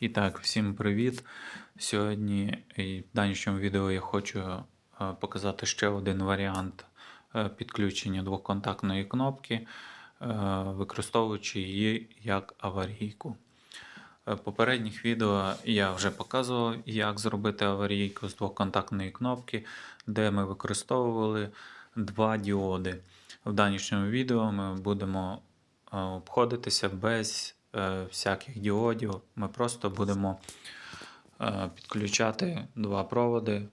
І так, всім привіт. Сьогодні і в данішньому відео я хочу е, показати ще один варіант е, підключення двоконтактної кнопки, е, використовуючи її як аварійку. Попередніх відео я вже показував, як зробити аварійку з двоконтактної кнопки, де ми використовували два діоди. В данішньому відео ми будемо обходитися без всяких діодів. Ми просто будемо е, підключати два проводи е,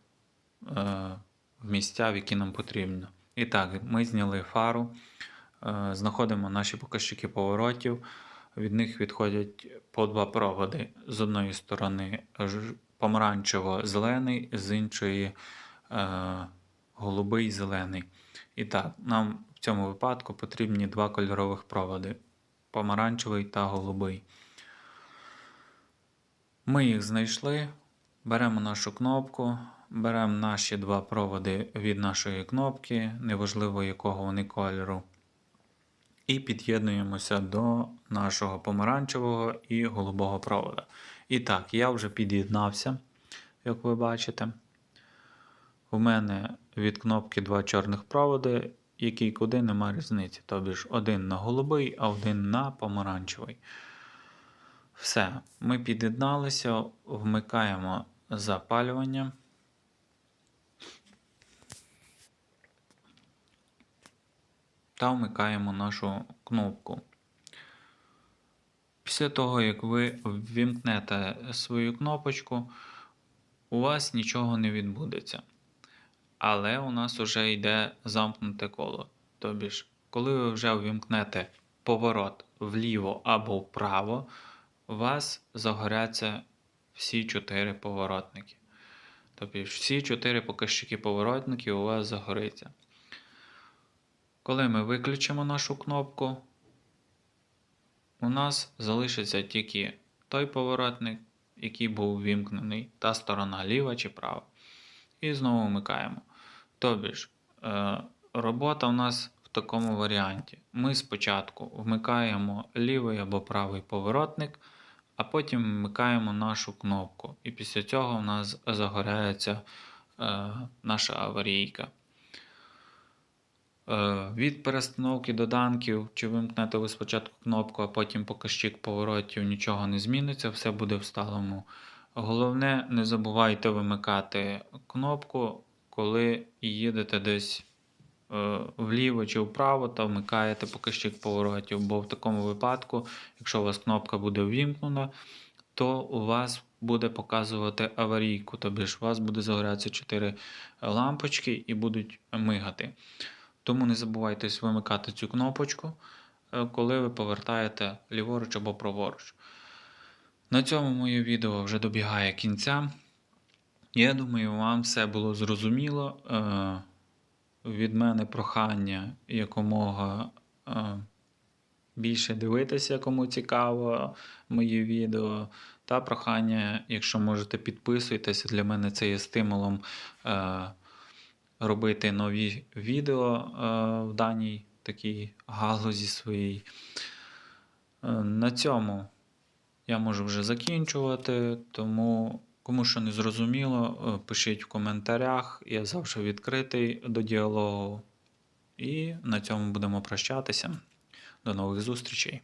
в місця, в які нам потрібно. І так, ми зняли фару, е, знаходимо наші показчики поворотів. Від них відходять по два проводи. З одної сторони помаранчево-зелений, з іншої е, голубий зелений. І так, нам в цьому випадку потрібні два кольорових проводи: помаранчевий та голубий. Ми їх знайшли, беремо нашу кнопку, беремо наші два проводи від нашої кнопки, неважливо якого вони кольору, і під'єднуємося до нашого помаранчевого і голубого провода. І так, я вже під'єднався, як ви бачите. У мене від кнопки два чорних проводи, які куди нема різниці. Тобі ж один на голубий, а один на помаранчевий. Все, ми під'єдналися, вмикаємо запалювання. Та вмикаємо нашу кнопку. Після того, як ви ввімкнете свою кнопочку, у вас нічого не відбудеться. Але у нас вже йде замкнуте коло. Тобі ж, коли ви вже ввімкнете поворот вліво або вправо, у вас загоряться всі чотири поворотники. Тобто всі чотири показчики поворотників у вас загориться. Коли ми виключимо нашу кнопку, у нас залишиться тільки той поворотник, який був вімкнений, та сторона ліва чи права. І знову вмикаємо. Тобі ж, е, робота у нас в такому варіанті. Ми спочатку вмикаємо лівий або правий поворотник, а потім вмикаємо нашу кнопку. І після цього у нас загоряється е, наша аварійка. Е, Від перестановки доданків, чи вимкнете ви спочатку кнопку, а потім показчик поворотів нічого не зміниться, все буде в сталому. Головне, не забувайте вимикати кнопку, коли їдете десь е, вліво чи вправо та вмикаєте показчик поворотів. Бо в такому випадку, якщо у вас кнопка буде ввімкнена, то у вас буде показувати аварійку, тобто у вас буде загорятися 4 лампочки і будуть мигати. Тому не забувайте вимикати цю кнопочку, е, коли ви повертаєте ліворуч або праворуч. На цьому моє відео вже добігає кінця. Я думаю, вам все було зрозуміло. Е, Від мене прохання якомога е, більше дивитися, кому цікаво моє відео. Та прохання, якщо можете, підписуйтесь. Для мене це є стимулом е, робити нові відео в даній такій галузі своїй. На цьому я можу вже закінчувати, тому кому що не зрозуміло, е, пишіть в коментарях. Я завжди відкритий до діалогу. І на цьому будемо прощатися. До нових зустрічей!